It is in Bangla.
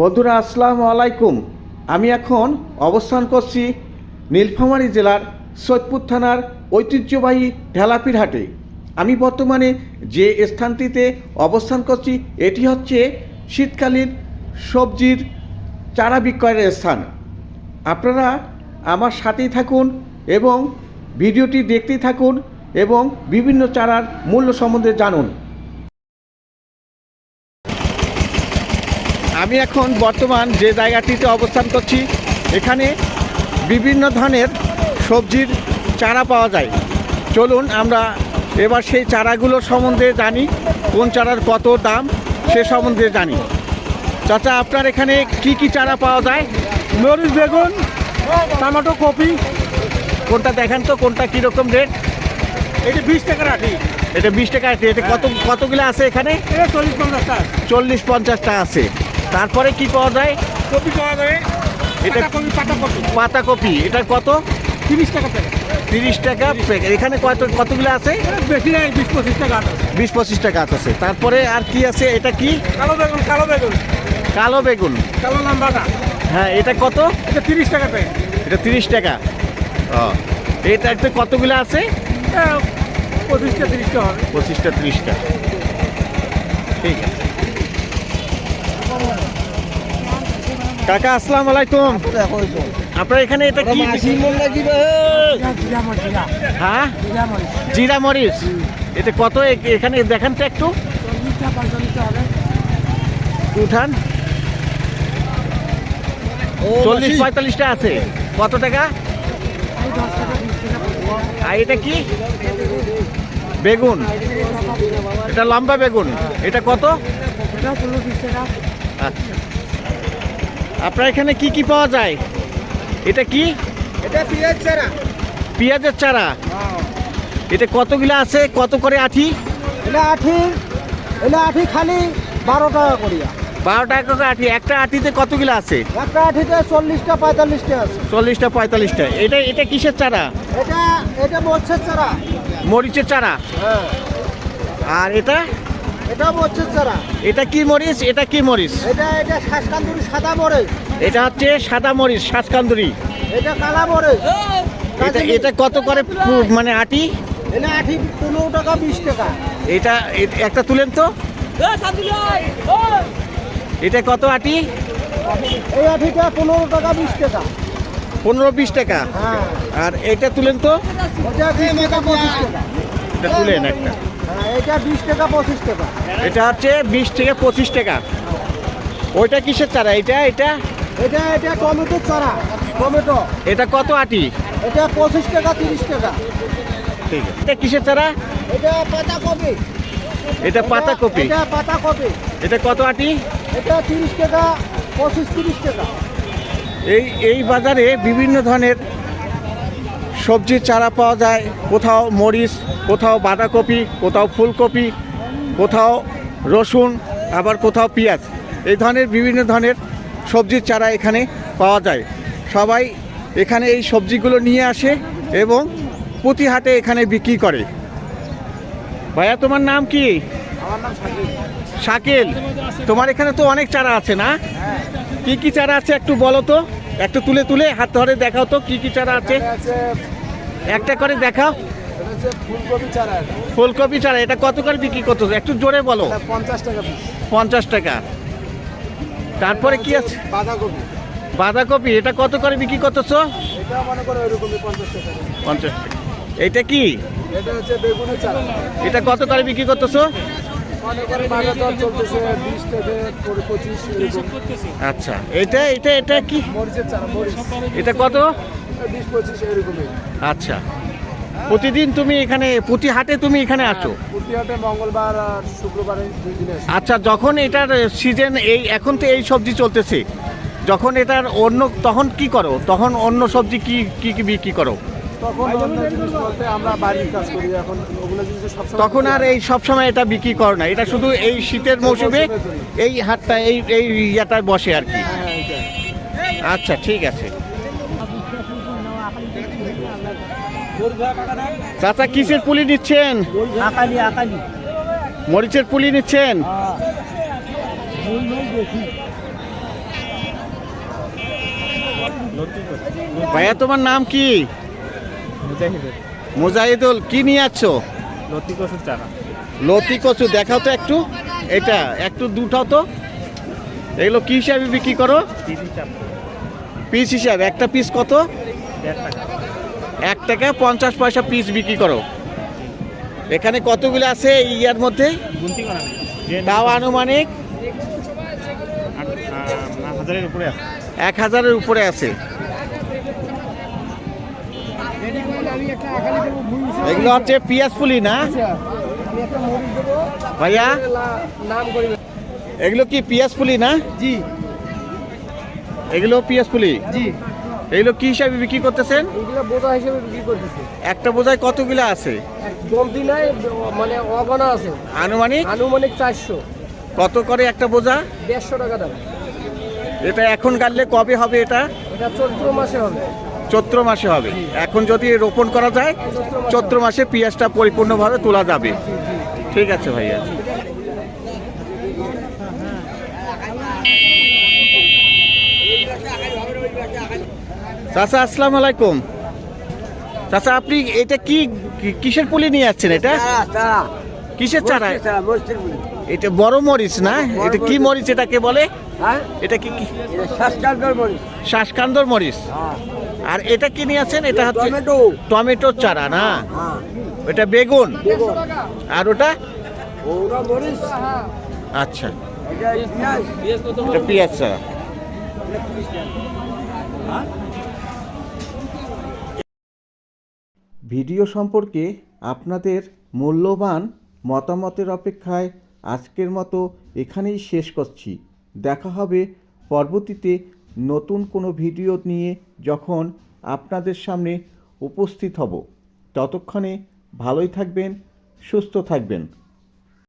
বন্ধুরা, আসসালামু আলাইকুম। আমি এখন অবস্থান করছি নীলফামারী জেলার সৈয়দপুর থানার ঐতিহ্যবাহী ঢেলাপির হাটে। আমি বর্তমানে যে স্থানটিতে অবস্থান করছি, এটি হচ্ছে শীতকালীন সবজির চারা বিক্রয়ের স্থান। আপনারা আমার সাথেই থাকুন এবং ভিডিওটি দেখতেই থাকুন এবং বিভিন্ন চারার মূল্য সম্বন্ধে জানুন। আমি এখন বর্তমান যে জায়গাটিতে অবস্থান করছি এখানে বিভিন্ন ধরনের সবজির চারা পাওয়া যায়। চলুন আমরা এবার সেই চারাগুলো সম্বন্ধে জানি কোন চারার কত দাম সে সম্বন্ধে জানি। চাচা আপনার এখানে কি কি চারা পাওয়া যায়? মরিচ বেগুন টমেটো কপি। কোনটা দেখেন তো কোনটা কীরকম রেট এটা বিশ টাকার আটি। এটা বিশ টাকা আছে এটা কত কতগুলো আছে এখানে? চল্লিশ পঞ্চাশ টাকা। চল্লিশ পঞ্চাশটা আছে। তারপরে কি পাওয়া যায়? কপি পাওয়া যাবে। এটা- এটা কপি পাতা কপি পাতাকপি এটা কত? তিরিশ টাকা প্যাকেট। তিরিশ টাকা প্যাকেট। এখানে কত কতগুলো আছে? বেশি নাই বিশ পঁচিশ টাকা আটা বিশ পঁচিশ টাকা আছে। তারপরে আর কি আছে? এটা কি? কালো বেগুন কালো বেগুন। কালো বেগুন। কালো লম্বাটা। হ্যাঁ এটা কত? এটা তিরিশ টাকা প্যাকেট। এটা তিরিশ টাকা। ও। এটাতে কতগুলো আছে? এটা পঁচিশটা তিরিশটা হবে। পঁচিশটা ত্রিশটা। ঠিক আছে। কাকা, আসসালামু আলাইকুম। আপনার এখানে এটা কি? হ্যাঁ? জিরা মরিচ। এটা কত এখানে দেখান তো একটু। উঠান। চল্লিশ পঁয়তাল্লিশটা আছে। কত টাকা? আর এটা কি? বেগুন। এটা লম্বা বেগুন। এটা কত? আচ্ছা। আপনার এখানে কি কি পাওয়া যায়? এটা কি? এটা পিঁয়াজ চারা। পেঁয়াজের চারা। এটা কতগুলো আছে? কত করে আঠি? এটা আঠি এটা আঠি খালি বারো টাকা করিয়া। বারো টাকা করে আঠি। একটা আঠিতে কতগুলো আছে? একটা আঠিতে চল্লিশটা পঁয়তাল্লিশটা আছে। চল্লিশটা পঁয়তাল্লিশটা। এটা এটা কিসের চারা? এটা এটা মরছের চারা। মরিচের চারা। হ্যাঁ। আর এটা? এটা মরছের চারা এটা কি মরিচ? এটা কি মরিচ? এটা এটা শ্বাসকান্দুরি সাদা মরে এটা হচ্ছে সাদা মরিচ শ্বাসকান্দুরি এটা কালা মরে এটা এটা কত করে মানে আটি? এটা আঠি পনেরো টাকা বিশ টাকা। এটা একটা তুলেন তো। এটা কত আটি? এই আঠিটা পনেরো টাকা বিশ টাকা। পনেরো বিশ টাকা। হ্যাঁ। আর এটা তুলেন তো। এটা পঁচিশ টাকা। এটা তুলেন একটা। এটা বিশ টাকা পঁচিশ টাকা। এটা হচ্ছে বিশ থেকে পঁচিশ টাকা। ওইটা কিসের চারা? এটা এটা? এটা এটা টমেটো চারা টমেটো। এটা কত আটি? এটা পঁচিশ টাকা তিরিশ টাকা। ঠিক আছে। এটা কিসের চারা? এটা পাতা কপি এটা পাতা কপি এটা পাতা কপি এটা কত আটি? এটা তিরিশ টাকা পঁচিশ তিরিশ টাকা। এই এই বাজারে বিভিন্ন ধরনের সবজির চারা পাওয়া যায় কোথাও মরিচ কোথাও বাঁধাকপি কোথাও ফুলকপি কোথাও রসুন আবার কোথাও পেঁয়াজ। এই ধরনের বিভিন্ন ধরনের সবজির চারা এখানে পাওয়া যায়। সবাই এখানে এই সবজিগুলো নিয়ে আসে এবং প্রতি হাটে এখানে বিক্রি করে। ভাইয়া তোমার নাম কি? শাকিল তোমার এখানে তো অনেক চারা আছে না? কি কি চারা আছে একটু বলো তো? একটু তুলে তুলে হাত ধরে দেখাও তো কি কি চারা আছে। একটা করে দেখাও। ফুলকপি চারা এটা। কত করে বিক্রি করতেছো একটু জোরে বলো। পঞ্চাশ টাকা পঞ্চাশ টাকা। তারপরে কি আছে? বাঁধাকপি। বাঁধাকপি এটা কত করে বিক্রি করতেছো পঞ্চাশ টাকা এটা কি? এটা কত করে বিক্রি করতেছো আচ্ছা এটা এটা এটা কি? এটা কত? আচ্ছা। প্রতিদিন তুমি এখানে প্রতি হাটে তুমি এখানে আসো? পুটিহাটে মঙ্গলবার আর শুক্রবারে আসি। আচ্ছা যখন এটার সিজন এই এখন তো এই সবজি চলতেছে যখন এটার অন্য তখন কি করো? তখন অন্য সবজি কি কি কি বিক্রি করো? তখন অন্য জিনিস বলতে আমরা বাড়ির কাজ করি এখন ওগুলো জিনিস সব তখন আর এই সব সময় এটা বিক্রি করো না এটা শুধু এই শীতের মৌসুমে এই হাটটা এই এই ইয়াটায় বসে আর কি। হ্যাঁ আচ্ছা ঠিক আছে। চাচা কিসের পুলি নিচ্ছেন? আকালি আকালি। মরিচের পুলি নিচ্ছেন? ভাইয়া তোমার নাম কি? মুজাহিদুল কি নিয়ে যাচ্ছ লতি কচুর চারা। লতি কচু দেখাও তো একটু। এটা একটু দুটাও তো। এগুলো কি হিসাবে বিক্রি করো? পিস হিসাবে একটা পিস কত? এক টাকা পঞ্চাশ পয়সা পিস বিক্রি করো। এখানে কতগুলো আছে ইয়ার মধ্যে? তাও আনুমানিক? আছে। এক হাজারের উপরে আছে। এগুলো হচ্ছে পিয়াজ ফুলি না? ভাইয়া? এগুলো কি পিয়াজ ফুলি না? জি। এগুলো পিয়াজ ফুলি জি। এগুলো কি হিসাবে বিক্রি করতেছেন? বোঝা হিসেবে বিক্রি করতেছে। একটা বোঝায় কতগুলো আছে? এক কমতি নাই মানে অগণা আছে। আনুমানিক? আনুমানিক চারশো। কত করে একটা বোঝা? দেড়শো টাকা দাম। এটা এখন কাটলে কবে হবে এটা? এটা চৈত্র মাসে হবে। চৈত্র মাসে হবে। এখন যদি রোপণ করা যায় চৈত্র মাসে পেঁয়াজটা পরিপূর্ণভাবে তোলা যাবে। ঠিক আছে ভাইয়া। চাচা আসসালামু আলাইকুম। চাচা আপনি এটা কি কিসের পুলি নিয়ে যাচ্ছেন এটা? কিসের চারা এটা বড় মরিচ না? এটা কি মরিচ। এটাকে বলে? এটা কি কি? শ্বাসকান্দর মরিচ। আর এটা কি নিয়ে আছেন? এটা হচ্ছে টমেটো। টমেটোর চারা না? এটা বেগুন। আর ওটা? আচ্ছা। এটা পেঁয়াজ চারা। ভিডিও সম্পর্কে আপনাদের মূল্যবান মতামতের অপেক্ষায় আজকের মতো এখানেই শেষ করছি। দেখা হবে পরবর্তীতে নতুন কোনো ভিডিও নিয়ে যখন আপনাদের সামনে উপস্থিত হব ততক্ষণে ভালোই থাকবেন সুস্থ থাকবেন।